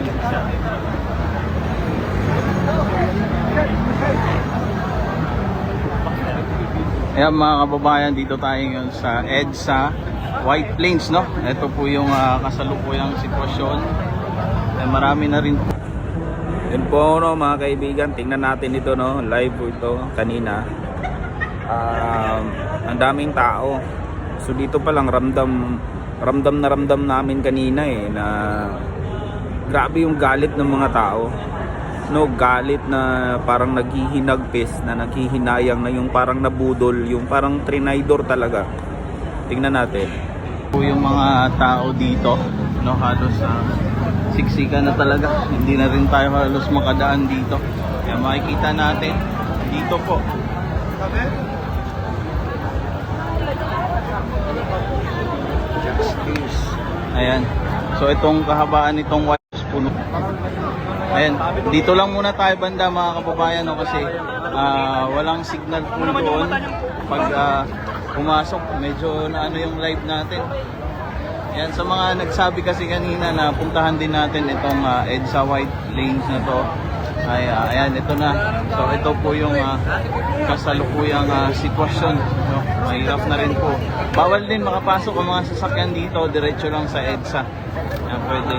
Siya. Ayan mga kababayan, dito tayo ngayon sa EDSA White Plains, no? Ito po yung ah, kasalukuyang sitwasyon. Eh, marami na rin Yun po no, mga kaibigan, tingnan natin ito no, live po ito kanina. Um, ang daming tao. So dito pa lang ramdam ramdam na ramdam namin kanina eh na grabe yung galit ng mga tao. No, galit na parang naghihinagpis, na naghihinayang na yung parang nabudol, yung parang trinidor talaga. Tingnan natin. yung mga tao dito, no? Halos ah, siksikan na talaga. Hindi na rin tayo halos makadaan dito. Kaya makikita natin dito po. Ayan. So itong kahabaan nitong puno. Ayan, dito lang muna tayo banda mga kababayan no, kasi ah, walang signal po doon pag ah, pumasok. Medyo na ano yung live natin. Yan sa mga nagsabi kasi kanina na puntahan din natin itong uh, EDSA White Lanes na to. Ay, ah, ayan, ito na. So ito po yung ah, kasalukuyang ah, sitwasyon. No? Mahirap na rin po. Bawal din makapasok ang mga sasakyan dito. Diretso lang sa EDSA. Yan, pwede.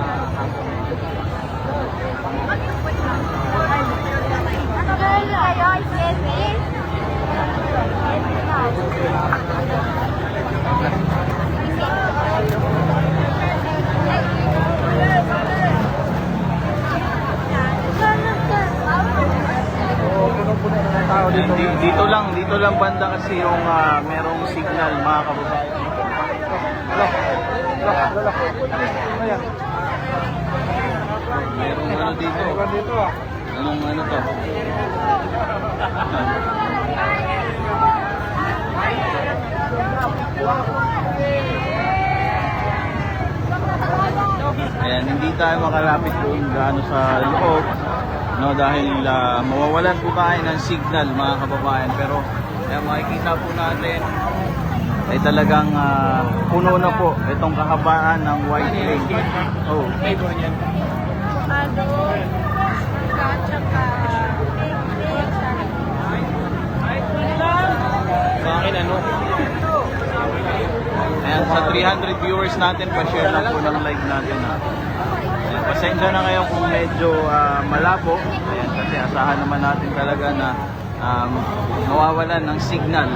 Di- Dito lang, dito lang banda kasi yung ah, merong signal mga kababayan. Merong ano dito. Anong ano to? Ayan, hindi tayo makalapit doon gaano sa loob. No, dahil ah, mawawalan po tayo ng signal mga kababayan. Pero ayan, makikita po natin ay talagang ah, puno na po itong kahabaan ng white lake. Oh, Sa akin ano, Ayan, sa 300 viewers natin, pa-share lang po ng live natin. Ha. Pasensya na kayo kung medyo ah, malabo. Ayan, kasi asahan naman natin talaga na um, mawawalan ng signal.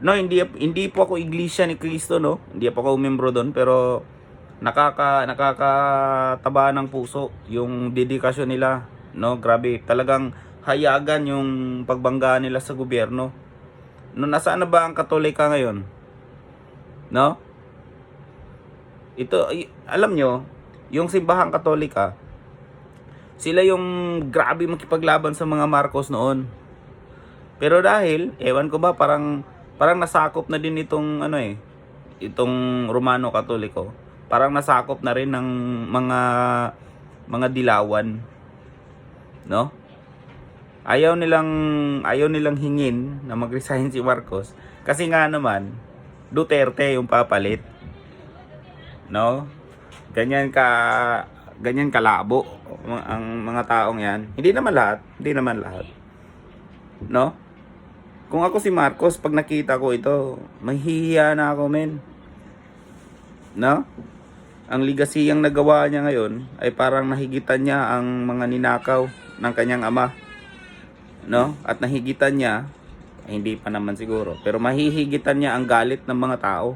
No, hindi hindi po ako iglesia ni Kristo, no. Hindi po ako membro doon, pero nakaka nakakataba ng puso yung dedikasyon nila, no. Grabe, talagang hayagan yung pagbangga nila sa gobyerno. No, nasaan na ba ang Katolika ngayon? No? Ito, alam nyo, yung simbahang Katolika, sila yung grabe makipaglaban sa mga Marcos noon. Pero dahil, ewan ko ba, parang parang nasakop na din itong ano eh, itong Romano Katoliko. Parang nasakop na rin ng mga mga dilawan. No? Ayaw nilang ayaw nilang hingin na mag-resign si Marcos kasi nga naman Duterte yung papalit. No? Ganyan ka ganyan kalabo ang mga taong 'yan. Hindi naman lahat, hindi naman lahat. No? Kung ako si Marcos, pag nakita ko ito, mahihiya na ako, men. No? Ang ligasiyang nagawa niya ngayon ay parang nahigitan niya ang mga ninakaw ng kanyang ama. No? At nahigitan niya, eh, hindi pa naman siguro, pero mahihigitan niya ang galit ng mga tao.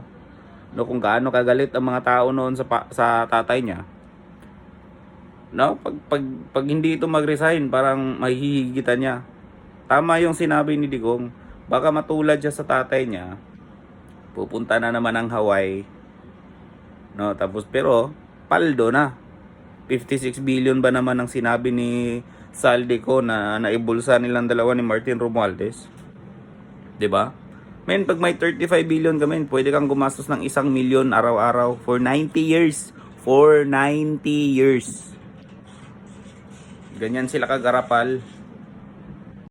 No, kung gaano kagalit ang mga tao noon sa sa tatay niya. No, pag pag, pag hindi ito mag-resign, parang mahihigitan niya. Tama yung sinabi ni Digong, baka matulad siya sa tatay niya, pupunta na naman ng Hawaii. No, tapos pero paldo na. 56 billion ba naman ang sinabi ni Saldico na naibulsa nilang dalawa ni Martin Romualdez? 'Di ba? Men, pag may 35 billion ka, men, pwede kang gumastos ng isang milyon araw-araw for 90 years. For 90 years. Ganyan sila kagarapal.